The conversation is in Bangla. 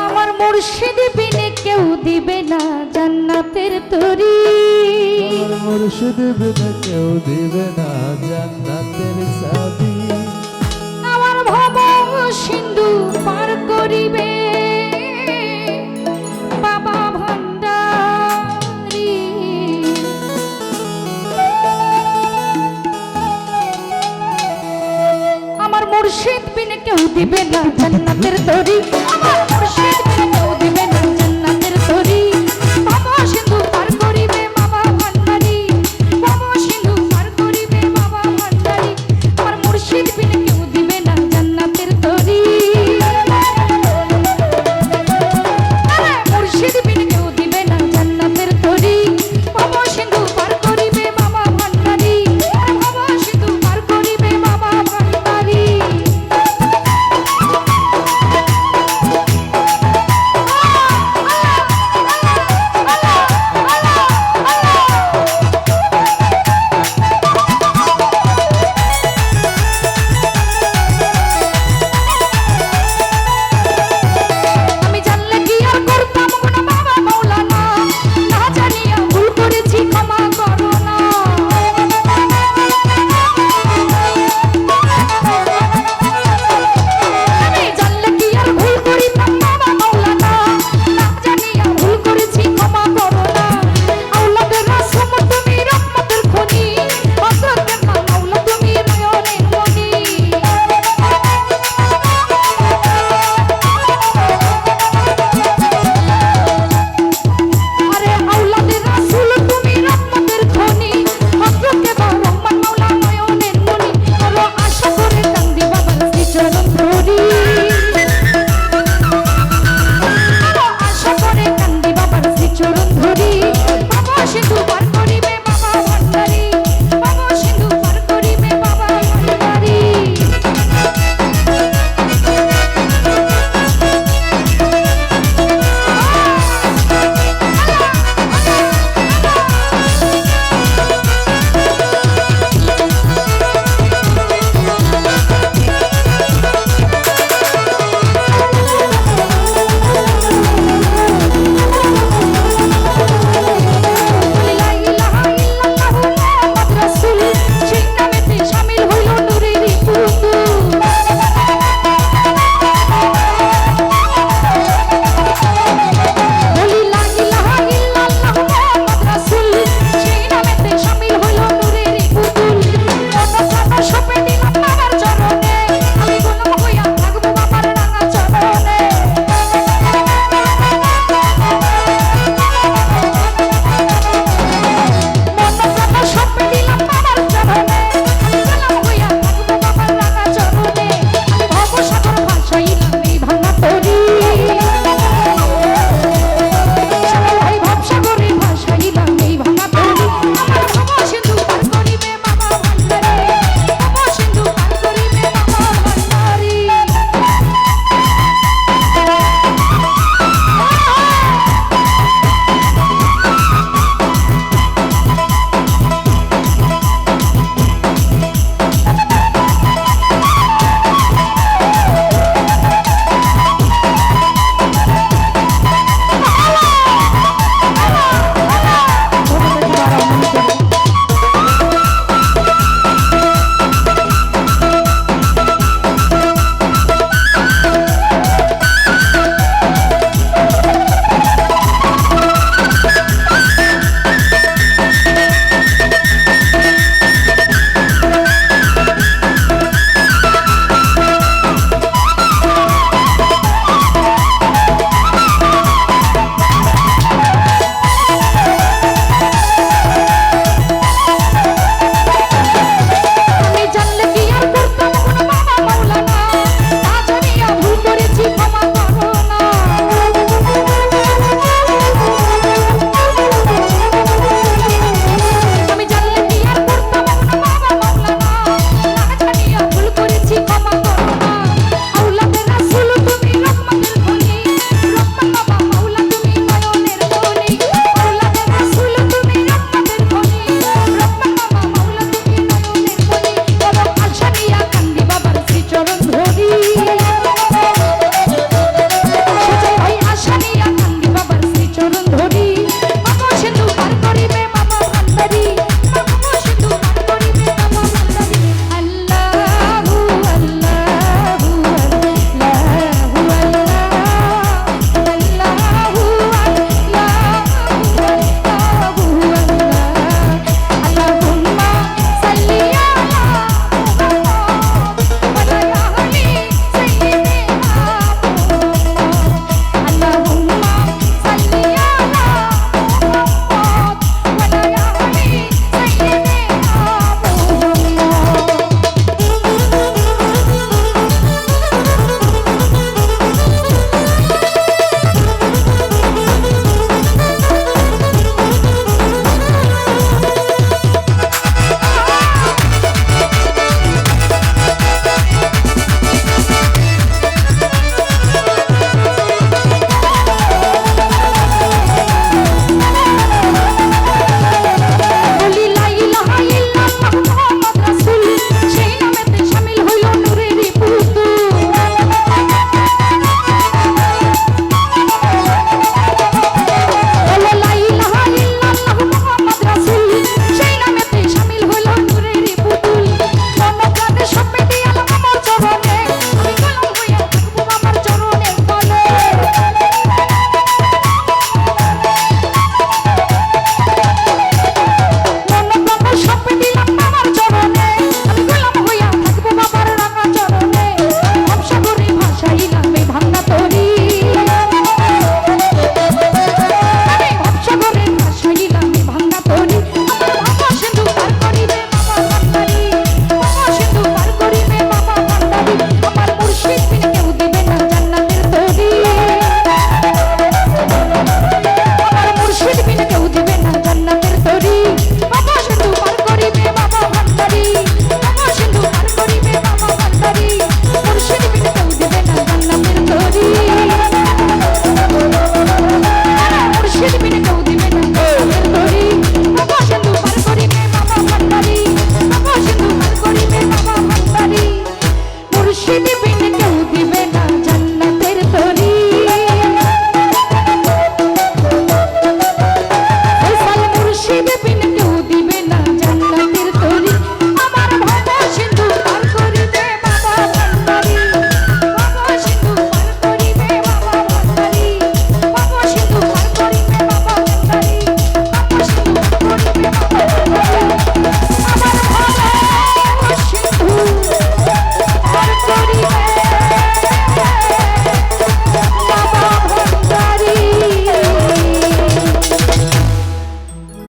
আমার মুর্শিদ বিনে কেউ দিবে না জান্নাতের তরি। মুর্শিদ বিনে কেউ দিবে না জান্নাতের সাথী আমার ভব সিন্ধু পা দিবে না জান্নাতের দড়ি।